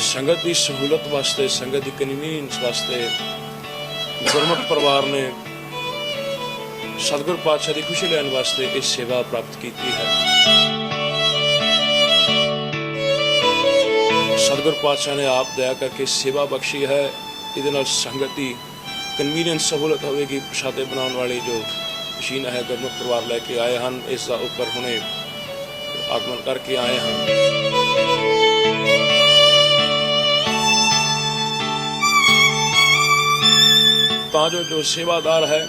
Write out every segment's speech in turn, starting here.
ਸੰਗਤ ਦੀ ਸਹੂਲਤ ਵਾਸਤੇ, ਸੰਗਤ ਦੀ ਕਨਵੀਨੀਅੰਸ ਵਾਸਤੇ ਗੁਰਮੁਖ ਪਰਿਵਾਰ ਨੇ ਸਤਿਗੁਰ ਪਾਤਸ਼ਾਹ ਦੀ ਖੁਸ਼ੀ ਲੈਣ ਵਾਸਤੇ ਇਹ ਸੇਵਾ ਪ੍ਰਾਪਤ ਕੀਤੀ ਹੈ। ਸਤਿਗੁਰ ਪਾਤਸ਼ਾਹ ਨੇ ਆਪ ਦਇਆ ਕਰਕੇ ਸੇਵਾ ਬਖਸ਼ੀ ਹੈ। ਇਹਦੇ ਨਾਲ ਸੰਗਤ ਦੀ ਕਨਵੀਨੀਅੰਸ ਸਹੂਲਤ ਹੋਵੇਗੀ, ਪ੍ਰਸ਼ਾਦੇ ਬਣਾਉਣ ਵਾਲੀ ਜੋ ਮਸ਼ੀਨ ਹੈ ਗੁਰਮੁਖ ਪਰਿਵਾਰ ਲੈ ਕੇ ਆਏ ਹਨ। ਇਸ ਦਾ ਉੱਪਰ ਹੁਣੇ ਆਗਮਨ ਕਰਕੇ ਆਏ ਹਨ। ਤਾਂ ਜੋ ਜੋ ਸੇਵਾਦਾਰ ਹੈ,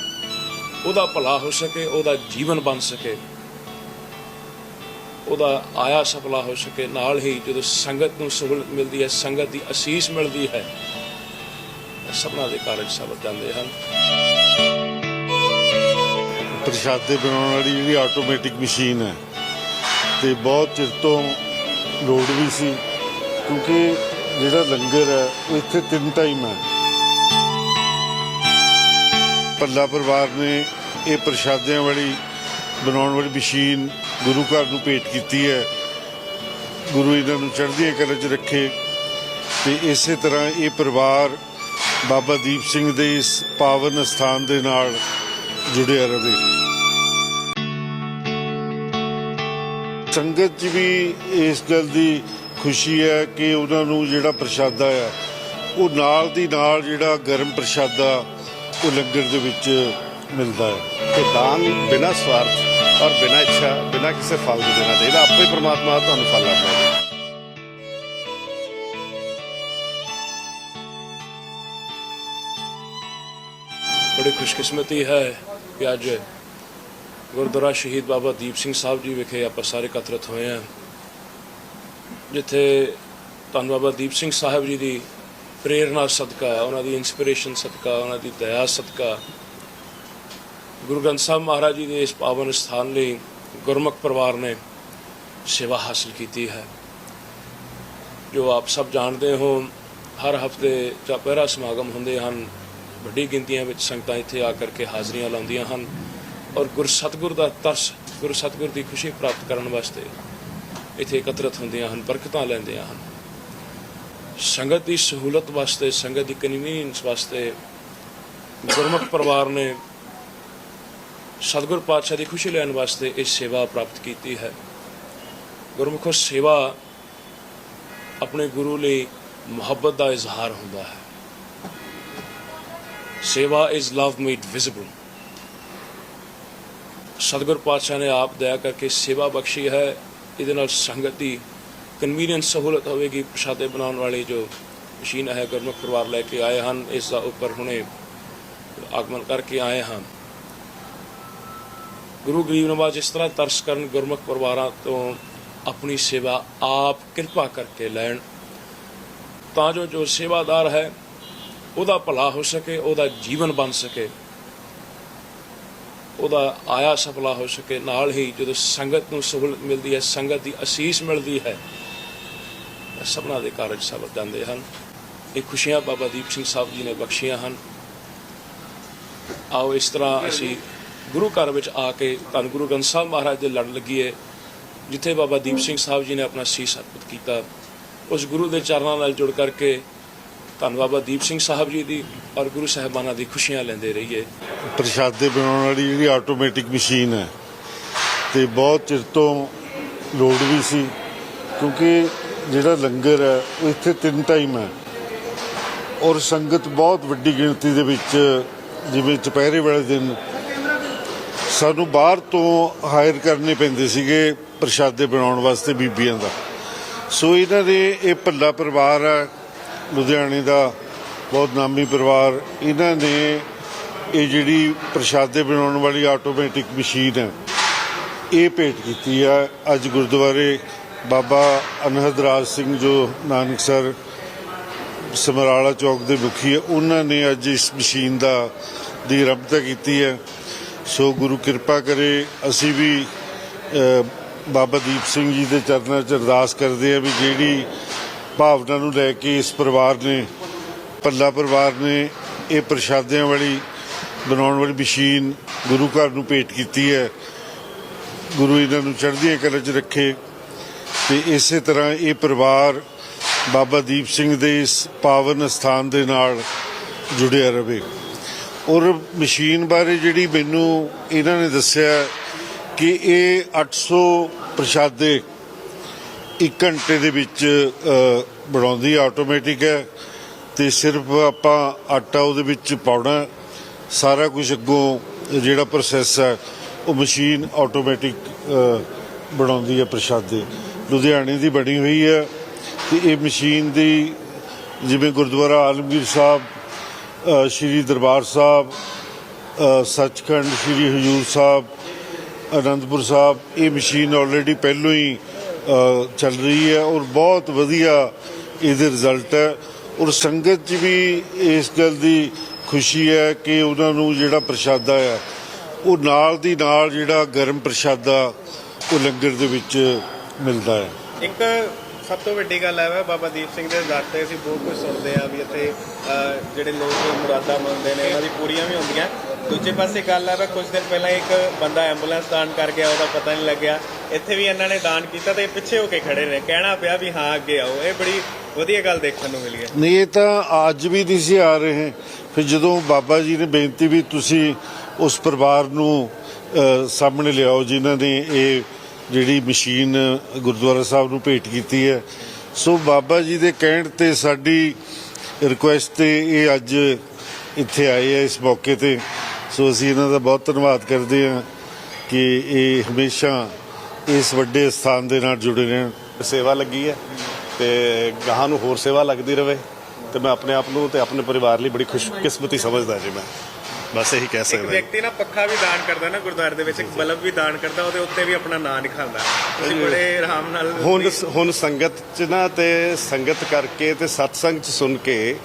ਉਹਦਾ ਭਲਾ ਹੋ ਸਕੇ, ਉਹਦਾ ਜੀਵਨ ਬਣ ਸਕੇ। ਉਹਦਾ ਆਇਆ ਸਫਲਾ ਹੋ ਸਕੇ। ਨਾਲ ਹੀ ਜਦੋਂ ਸੰਗਤ ਨੂੰ ਸਹੂਲਤ ਮਿਲਦੀ ਹੈ, ਸੰਗਤ ਦੀ ਅਸੀਸ ਮਿਲਦੀ ਹੈ, ਇਹ ਸਭਨਾਂ ਦੇ ਕਾਰਜ ਸਬਦ ਜਾਂਦੇ ਹਨ। ਪ੍ਰਸ਼ਾਦੇ ਬਣਾਉਣ ਵਾਲੀ ਜਿਹੜੀ ਆਟੋਮੈਟਿਕ ਮਸ਼ੀਨ ਹੈ, ਤੇ ਬਹੁਤ ਚਿਰ ਤੋਂ ਲੋੜ ਵੀ ਸੀ, ਕਿਉਂਕਿ ਜਿਹੜਾ ਲੰਗਰ ਹੈ, ਉਹ ਇੱਥੇ ਤਿੰਨ ਟਾਈਮ ਹੈ। ਪੱਲਾ ਪਰਿਵਾਰ ਨੇ ਇਹ ਪ੍ਰਸ਼ਾਦਿਆਂ ਵਾਲੀ, ਬਣਾਉਣ ਵਾਲੀ ਮਸ਼ੀਨ ਗੁਰੂ ਘਰ ਨੂੰ ਭੇਟ ਕੀਤੀ ਹੈ। ਗੁਰੂ ਇਹਨਾਂ ਨੂੰ ਚੜ੍ਹਦੀਆਂ ਕਲਾ 'ਚ ਰੱਖੇ। ਤੇ ਇਸੇ ਤਰ੍ਹਾਂ ਇਹ ਪਰਿਵਾਰ ਬਾਬਾ ਦੀਪ ਸਿੰਘ ਦੇ ਇਸ ਪਾਵਨ ਸਥਾਨ ਦੇ ਨਾਲ ਜੁੜਿਆ ਰਹੇ। ਸੰਗਤ 'ਚ ਵੀ ਇਸ ਗੱਲ ਦੀ ਖੁਸ਼ੀ ਹੈ ਕਿ ਉਹਨਾਂ ਨੂੰ ਜਿਹੜਾ ਪ੍ਰਸ਼ਾਦਾ ਆ, ਉਹ ਨਾਲ ਦੀ ਨਾਲ ਜਿਹੜਾ ਗਰਮ ਪ੍ਰਸ਼ਾਦਾ ਉਹ ਲੰਗਰ ਦੇ ਵਿੱਚ ਮਿਲਦਾ ਹੈ। ਕਿ ਦਾਨ ਬਿਨਾਂ ਸਵਾਰਥ ਔਰ ਬਿਨਾਂ ਇੱਛਾ, ਬਿਨਾਂ ਕਿਸੇ ਫਲ ਦੇ ਦੇਣਾ ਚਾਹੀਦਾ। ਆਪੇ ਪਰਮਾਤਮਾ ਤੁਹਾਨੂੰ ਫਲ ਆਪਣਾ ਬੜੀ ਖੁਸ਼ਕਿਸਮਤੀ ਹੈ ਕਿ ਅੱਜ ਗੁਰਦੁਆਰਾ ਸ਼ਹੀਦ ਬਾਬਾ ਦੀਪ ਸਿੰਘ ਸਾਹਿਬ ਜੀ ਵਿਖੇ ਆਪਾਂ ਸਾਰੇ ਇਕੱਤਰਤ ਹੋਏ ਹਾਂ। ਜਿੱਥੇ ਧੰਨ ਬਾਬਾ ਦੀਪ ਸਿੰਘ ਸਾਹਿਬ ਜੀ ਦੀ ਪ੍ਰੇਰਣਾ ਸਦਕਾ, ਉਹਨਾਂ ਦੀ ਇਨਸਪੀਰੇਸ਼ਨ ਸਦਕਾ, ਉਹਨਾਂ ਦੀ ਦਇਆ ਸਦਕਾ। ਗੁਰੂ ਗ੍ਰੰਥ ਸਾਹਿਬ ਮਹਾਰਾਜ ਜੀ ਦੇ ਇਸ ਪਾਵਨ ਸਥਾਨ ਲਈ ਗੁਰਮੁਖ ਪਰਿਵਾਰ ਨੇ ਸੇਵਾ ਹਾਸਲ ਕੀਤੀ ਹੈ। ਜੋ ਆਪ ਸਭ ਜਾਣਦੇ ਹੋ, ਹਰ ਹਫ਼ਤੇ ਚਪਹਿਰਾ ਸਮਾਗਮ ਹੁੰਦੇ ਹਨ, ਵੱਡੀ ਗਿਣਤੀਆਂ ਵਿੱਚ ਸੰਗਤਾਂ ਇੱਥੇ ਆ ਕਰਕੇ ਹਾਜ਼ਰੀਆਂ ਲਾਉਂਦੀਆਂ ਹਨ ਔਰ ਗੁਰ ਸਤਗੁਰ ਦਾ ਤਰਸ, ਗੁਰ ਸਤਗੁਰ ਦੀ ਖੁਸ਼ੀ ਪ੍ਰਾਪਤ ਕਰਨ ਵਾਸਤੇ ਇੱਥੇ ਇਕੱਤਰਤ ਹੁੰਦੀਆਂ ਹਨ, ਬਰਕਤਾਂ ਲੈਂਦੀਆਂ ਹਨ। ਸੰਗਤ ਦੀ ਸਹੂਲਤ ਵਾਸਤੇ, ਸੰਗਤ ਦੀ ਕਨਵੀਨੀਅੰਸ ਵਾਸਤੇ ਗੁਰਮੁਖ ਪਰਿਵਾਰ ਨੇ ਸਤਿਗੁਰ ਪਾਤਸ਼ਾਹ ਦੀ ਖੁਸ਼ੀ ਲੈਣ ਵਾਸਤੇ ਇਹ ਸੇਵਾ ਪ੍ਰਾਪਤ ਕੀਤੀ ਹੈ। ਗੁਰਮੁਖੋ ਸੇਵਾ ਆਪਣੇ ਗੁਰੂ ਲਈ ਮੁਹੱਬਤ ਦਾ ਇਜ਼ਹਾਰ ਹੁੰਦਾ ਹੈ। ਸੇਵਾ ਇਜ਼ ਲਵ ਮੇਡ ਵਿਜ਼ਿਬਲ ਸਤਿਗੁਰ ਪਾਤਸ਼ਾਹ ਨੇ ਆਪ ਦਇਆ ਕਰਕੇ ਸੇਵਾ ਬਖਸ਼ੀ ਹੈ। ਇਹਦੇ ਨਾਲ ਸੰਗਤ ਦੀ ਕਨਵੀਨੀਅੰਸ ਸਹੂਲਤ ਹੋਵੇਗੀ ਪ੍ਰਸ਼ਾਦੇ ਬਣਾਉਣ ਵਾਲੀ ਜੋ ਮਸ਼ੀਨ ਹੈ ਗੁਰਮੁਖ ਪਰਿਵਾਰ ਲੈ ਕੇ ਆਏ ਹਨ, ਇਸ ਦਾ ਉੱਪਰ ਹੁਣੇ ਆਗਮਨ ਕਰਕੇ ਆਏ ਹਨ। ਗੁਰੂ ਗਰੀਬ ਨਵਾਜ ਇਸ ਤਰ੍ਹਾਂ ਤਰਸ ਕਰਨ ਗੁਰਮੁਖ ਪਰਿਵਾਰਾਂ ਤੋਂ ਆਪਣੀ ਸੇਵਾ ਆਪ ਕਿਰਪਾ ਕਰਕੇ ਲੈਣ। ਤਾਂ ਜੋ ਜੋ ਸੇਵਾਦਾਰ ਹੈ, ਉਹਦਾ ਭਲਾ ਹੋ ਸਕੇ, ਉਹਦਾ ਜੀਵਨ ਬਣ ਸਕੇ, ਉਹਦਾ ਆਇਆ ਸਫਲਾ ਹੋ ਸਕੇ। ਨਾਲ ਹੀ ਜਦੋਂ ਸੰਗਤ ਨੂੰ ਸਹੂਲਤ ਮਿਲਦੀ ਹੈ, ਸੰਗਤ ਦੀ ਅਸੀਸ ਮਿਲਦੀ ਹੈ ਸਭਨਾਂ ਦੇ ਕਾਰਜ ਸਬਦ ਜਾਂਦੇ ਹਨ। ਇਹ ਖੁਸ਼ੀਆਂ ਬਾਬਾ ਦੀਪ ਸਿੰਘ ਸਾਹਿਬ ਜੀ ਨੇ ਬਖਸ਼ੀਆਂ ਹਨ। ਆਓ ਇਸ ਤਰ੍ਹਾਂ ਅਸੀਂ ਗੁਰੂ ਘਰ ਵਿੱਚ ਆ ਕੇ ਧੰਨ ਗੁਰੂ ਗ੍ਰੰਥ ਸਾਹਿਬ ਮਹਾਰਾਜ ਦੇ ਲੜ ਲੱਗੀਏ, ਜਿੱਥੇ ਬਾਬਾ ਦੀਪ ਸਿੰਘ ਸਾਹਿਬ ਜੀ ਨੇ ਆਪਣਾ ਸੀਸ ਅਰਪਿਤ ਕੀਤਾ। ਉਸ ਗੁਰੂ ਦੇ ਚਰਨਾਂ ਨਾਲ ਜੁੜ ਕਰਕੇ ਧੰਨ ਬਾਬਾ ਦੀਪ ਸਿੰਘ ਸਾਹਿਬ ਜੀ ਦੀ ਔਰ ਗੁਰੂ ਸਾਹਿਬਾਨਾਂ ਦੀ ਖੁਸ਼ੀਆਂ ਲੈਂਦੇ ਰਹੀਏ। ਪ੍ਰਸ਼ਾਦੇ ਬਣਾਉਣ ਵਾਲੀ ਜਿਹੜੀ ਆਟੋਮੈਟਿਕ ਮਸ਼ੀਨ ਹੈ, ਤੇ ਬਹੁਤ ਚਿਰ ਤੋਂ ਲੋੜ ਵੀ ਸੀ, ਕਿਉਂਕਿ ਜਿਹੜਾ ਲੰਗਰ ਹੈ, ਉਹ ਇੱਥੇ ਤਿੰਨ ਟਾਈਮ ਹੈ। ਔਰ ਸੰਗਤ ਬਹੁਤ ਵੱਡੀ ਗਿਣਤੀ ਦੇ ਵਿੱਚ, ਜਿਵੇਂ ਦੁਪਹਿਰੇ ਵਾਲੇ ਦਿਨ, ਸਾਨੂੰ ਬਾਹਰ ਤੋਂ ਹਾਇਰ ਕਰਨੇ ਪੈਂਦੇ ਸੀਗੇ ਪ੍ਰਸ਼ਾਦੇ ਬਣਾਉਣ ਵਾਸਤੇ ਬੀਬੀਆਂ ਦਾ। ਸੋ ਇਹਨਾਂ ਦੇ ਇਹ ਭੱਲਾ ਪਰਿਵਾਰ ਹੈ, ਲੁਧਿਆਣੇ ਦਾ, ਬਹੁਤ ਨਾਮੀ ਪਰਿਵਾਰ। ਇਹਨਾਂ ਨੇ ਇਹ ਜਿਹੜੀ ਪ੍ਰਸ਼ਾਦੇ ਬਣਾਉਣ ਵਾਲੀ ਆਟੋਮੈਟਿਕ ਮਸ਼ੀਨ ਹੈ, ਇਹ ਭੇਟ ਕੀਤੀ ਹੈ। ਅੱਜ ਗੁਰਦੁਆਰੇ ਬਾਬਾ ਅਨਹਦ ਰਾਜ ਸਿੰਘ ਜੋ ਨਾਨਕਸਰ ਸਮਰਾਲਾ ਚੌਕ ਦੇ ਮੁਖੀ ਹੈ, ਉਹਨਾਂ ਨੇ ਅੱਜ ਇਸ ਮਸ਼ੀਨ ਦਾ ਦੀ ਆਰੰਭਤਾ ਕੀਤੀ ਹੈ। ਸੋ ਗੁਰੂ ਕਿਰਪਾ ਕਰੇ, ਅਸੀਂ ਵੀ ਬਾਬਾ ਦੀਪ ਸਿੰਘ ਜੀ ਦੇ ਚਰਨਾਂ 'ਚ ਅਰਦਾਸ ਕਰਦੇ ਆ ਵੀ ਜਿਹੜੀ ਭਾਵਨਾ ਨੂੰ ਲੈ ਕੇ ਇਸ ਪਰਿਵਾਰ ਨੇ ਪੱਲਾ ਪਰਿਵਾਰ ਨੇ ਇਹ ਪ੍ਰਸ਼ਾਦਿਆਂ ਵਾਲੀ ਬਣਾਉਣ ਵਾਲੀ ਮਸ਼ੀਨ ਗੁਰੂ ਘਰ ਨੂੰ ਭੇਟ ਕੀਤੀ ਹੈ। ਗੁਰੂ ਇਹਨਾਂ ਨੂੰ ਚੜ੍ਹਦੀਆਂ ਕਲਾ 'ਚ ਰੱਖੇ। ਤੇ ਇਸੇ ਤਰ੍ਹਾਂ ਇਹ ਪਰਿਵਾਰ ਬਾਬਾ ਦੀਪ ਸਿੰਘ ਦੇ ਇਸ ਪਾਵਨ ਸਥਾਨ ਦੇ ਨਾਲ ਜੁੜਿਆ ਰਹੇ ਔਰ ਮਸ਼ੀਨ ਬਾਰੇ ਜਿਹੜੀ ਮੈਨੂੰ ਇਹਨਾਂ ਨੇ ਦੱਸਿਆ ਕਿ ਇਹ 800 ਪ੍ਰਸ਼ਾਦੇ ਇੱਕ ਘੰਟੇ ਦੇ ਵਿੱਚ ਅ, ਬਣਾਉਂਦੀ ਆਟੋਮੈਟਿਕ ਹੈ ਤੇ ਸਿਰਫ ਆਪਾਂ ਆਟਾ ਉਹਦੇ ਵਿੱਚ ਪਾਉਣਾ ਸਾਰਾ ਕੁਝ ਅੱਗੋਂ ਜਿਹੜਾ ਪ੍ਰੋਸੈਸ ਹੈ ਉਹ ਮਸ਼ੀਨ ਆਟੋਮੈਟਿਕ ਬਣਾਉਂਦੀ ਹੈ ਪ੍ਰਸ਼ਾਦੇ। ਲੁਧਿਆਣੇ ਦੀ ਬਣੀ ਹੋਈ ਹੈ ਤੇ ਇਹ ਮਸ਼ੀਨ ਦੀ ਜਿਵੇਂ ਗੁਰਦੁਆਰਾ ਆਲਮਗੀਰ ਸਾਹਿਬ ਸ਼੍ਰੀ ਦਰਬਾਰ ਸਾਹਿਬ ਸੱਚਖੰਡ ਸ਼੍ਰੀ ਹਜੂਰ ਸਾਹਿਬ, ਅਨੰਦਪੁਰ ਸਾਹਿਬ, ਇਹ ਮਸ਼ੀਨ ਆਲਰੇਡੀ ਪਹਿਲੋਂ ਹੀ ਚੱਲ ਰਹੀ ਹੈ ਔਰ ਬਹੁਤ ਵਧੀਆ ਇਹਦੇ ਰਿਜ਼ਲਟ ਹੈ ਔਰ ਸੰਗਤ 'ਚ ਵੀ ਇਸ ਗੱਲ ਦੀ ਖੁਸ਼ੀ ਹੈ ਕਿ ਉਹਨਾਂ ਨੂੰ ਜਿਹੜਾ ਪ੍ਰਸ਼ਾਦਾ ਹੈ ਉਹ ਨਾਲ ਦੀ ਨਾਲ ਜਿਹੜਾ ਗਰਮ ਪ੍ਰਸ਼ਾਦਾ ਉਹ ਲੰਗਰ ਦੇ ਵਿੱਚ ਮਿਲਦਾ ਹੈ। ਇੱਕ ਸਭ ਤੋਂ ਵੱਡੀ ਗੱਲ ਹੈ ਵਾ ਬਾਬਾ ਦੀਪ ਸਿੰਘ ਦੇ ਦਰ ਤੇ ਅਸੀਂ ਬਹੁਤ ਕੁਝ ਸੁਣਦੇ ਆ ਵੀ ਇੱਥੇ ਅਹ, ਜਿਹੜੇ ਲੋਕ ਮੁਰਾਦਾਂ ਮੰਗਦੇ ਨੇ ਉਹਨਾਂ ਦੀ ਪੂਰੀਆਂ ਵੀ ਹੁੰਦੀਆਂ। ਦੂਜੇ ਪਾਸੇ ਗੱਲ ਹੈ ਵਾ ਕੁਝ ਦਿਨ ਪਹਿਲਾਂ ਇੱਕ ਬੰਦਾ ਐਂਬੂਲੈਂਸ ਦਾਨ ਕਰ ਗਿਆ ਉਹਦਾ ਪਤਾ ਨਹੀਂ ਲੱਗਿਆ। ਇੱਥੇ ਵੀ ਇਹਨਾਂ ਨੇ ਦਾਨ ਕੀਤਾ ਤੇ ਇਹ ਪਿੱਛੇ ਹੋ ਕੇ ਖੜੇ ਨੇ ਕਹਿਣਾ ਪਿਆ ਵੀ ਹਾਂ ਅੱਗੇ ਆਓ। ਇਹ ਬੜੀ ਵਧੀਆ ਗੱਲ ਦੇਖਣ ਨੂੰ ਮਿਲੀ ਹੈ। ਨਹੀਂ ਇਹ ਤਾਂ ਅੱਜ ਵੀ ਨਹੀਂ ਸੀ ਆ ਰਹੇ ਫਿਰ ਜਦੋਂ ਬਾਬਾ ਜੀ ਨੇ ਬੇਨਤੀ ਵੀ ਤੁਸੀਂ ਉਸ ਪਰਿਵਾਰ ਨੂੰ ਅ, ਸਾਹਮਣੇ ਲਿਆਓ ਜਿਨ੍ਹਾਂ ਨੇ ਇਹ ਜਿਹੜੀ ਮਸ਼ੀਨ ਗੁਰਦੁਆਰਾ ਸਾਹਿਬ ਨੂੰ ਭੇਟ ਕੀਤੀ ਹੈ। ਸੋ ਬਾਬਾ ਜੀ ਦੇ ਕਹਿਣ ਤੇ ਸਾਡੀ ਰਿਕੁਐਸਟ ਤੇ ਇਹ ਅੱਜ ਇੱਥੇ ਆਏ ਆ ਇਸ ਮੌਕੇ ਤੇ। ਸੋ ਅਸੀਂ ਇਹਨਾਂ ਦਾ ਬਹੁਤ ਧੰਨਵਾਦ ਕਰਦੇ ਹਾਂ ਕਿ ਇਹ ਹਮੇਸ਼ਾ ਇਸ ਵੱਡੇ ਸਥਾਨ ਦੇ ਨਾਲ ਜੁੜੇ ਰਹਿਣ। ਸੇਵਾ ਲੱਗੀ ਹੈ ਤੇ ਗਾਹਾਂ ਨੂੰ ਹੋਰ ਸੇਵਾ ਲੱਗਦੀ ਰਵੇ ਤੇ ਮੈਂ ਆਪਣੇ ਆਪ ਨੂੰ ਤੇ ਆਪਣੇ ਪਰਿਵਾਰ ਲਈ ਬੜੀ ਖੁਸ਼ਕਿਸਮਤੀ ਸਮਝਦਾ ਜੀ ਮੈਂ। ਬਸ ਇਹੀ ਕਹਿ ਇੱਕ ਸਕਦਾ ਜੀ। ਵਿਅਕਤੀ ਨਾ ਪੱਖਾ ਵੀ ਦਾਨ ਕਰਦਾ ਨਾ ਗੁਰਦੁਆਰੇ ਦੇ ਵਿੱਚ ਇੱਕ ਬਲਬ ਵੀ ਦਾਨ ਕਰਦਾ ਉਹਦੇ ਉੱਤੇ ਵੀ ਆਪਣਾ ਨਾਂ ਲਿਖਾਉਂਦਾ। ਤੁਸੀਂ ਬੜੇ ਆਰਾਮ ਨਾਲ ਹੁਣ ਹੁਣ ਸੰਗਤ ਚ ਨਾ ਤੇ ਸੰਗਤ ਕਰਕੇ ਤੇ ਸਤਸੰਗ ਚ ਸੁਣ ਕੇ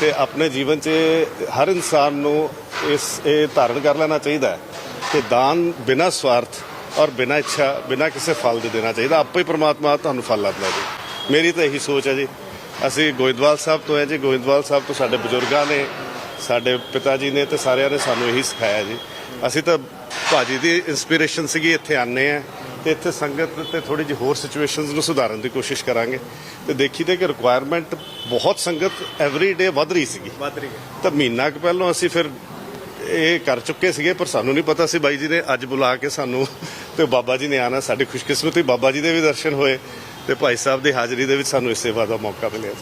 ਤੇ ਆਪਣੇ ਜੀਵਨ ਚ ਹਰ ਇਨਸਾਨ ਨੂੰ ਇਸ ਇਹ ਧਾਰਨ ਕਰ ਲੈਣਾ ਚਾਹੀਦਾ ਹੈ ਕਿ ਦਾਨ ਬਿਨਾਂ ਸਵਾਰਥ ਔਰ ਬਿਨਾਂ ਇੱਛਾ ਬਿਨਾਂ ਕਿਸੇ ਫਲ ਦੇ ਦੇਣਾ ਚਾਹੀਦਾ। ਆਪੇ ਹੀ ਪ੍ਰਮਾਤਮਾ ਤੁਹਾਨੂੰ ਫਲ ਲਾਉਂਦਾ ਜੀ। ਮੇਰੀ ਤਾਂ ਇਹੀ ਸੋਚ ਹੈ ਜੀ। ਅਸੀਂ ਗੋਇੰਦਵਾਲ ਸਾਹਿਬ ਤੋਂ ਹੈ ਜੀ। ਗੋਇੰਦਵਾਲ ਸਾਹਿਬ ਤੋਂ ਸਾਡੇ ਬਜ਼ੁਰਗਾਂ ਨੇ ਸਾਡੇ ਪਿਤਾ ਜੀ ਨੇ ਤੇ ਸਾਰਿਆਂ ਨੇ ਸਾਨੂੰ ਇਹੀ ਸਿਖਾਇਆ ਜੀ। ਅਸੀਂ ਤਾਂ ਭਾਜੀ ਦੀ ਇਨਸਪੀਰੇਸ਼ਨ ਸੀਗੀ ਇੱਥੇ ਆਨੇ ਆ ਤੇ ਇੱਥੇ ਸੰਗਤ ਤੇ ਥੋੜੀ ਜਿਹੀ ਹੋਰ ਸਿਚੁਏਸ਼ਨਸ ਨੂੰ ਸੁਧਾਰਨ ਦੀ ਕੋਸ਼ਿਸ਼ ਕਰਾਂਗੇ। ਤੇ ਦੇਖੀ ਤੇ ਕਿ ਰਿਕੁਆਇਰਮੈਂਟ ਬਹੁਤ ਸੰਗਤ ਐਵਰੀ ਡੇ ਵੱਧ ਰਹੀ ਸੀਗੀ। ਵੱਧ ਰਹੀ ਹੈ। ਤਾਂ ਮਹੀਨਾ ਕੁ ਪਹਿਲਾਂ ਅਸੀਂ ਫਿਰ ਇਹ ਕਰ ਚੁੱਕੇ ਸੀਗੇ ਪਰ ਸਾਨੂੰ ਨਹੀਂ ਪਤਾ ਸੀ ਬਾਈ ਜੀ ਨੇ ਅੱਜ ਬੁਲਾ ਕੇ ਸਾਨੂੰ ਤੇ ਬਾਬਾ ਜੀ ਨੇ ਆਣਾ ਸਾਡੀ ਖੁਸ਼ਕਿਸਮਤੀ ਬਾਬਾ ਜੀ ਦੇ ਵੀ ਦਰਸ਼ਨ ਹੋਏ ਤੇ ਭਾਈ ਸਾਹਿਬ ਦੀ ਹਾਜ਼ਰੀ ਦੇ ਵਿੱਚ ਸਾਨੂੰ ਇਸ ਸੇਵਾ ਦਾ ਮੌਕਾ ਮਿਲਿਆ।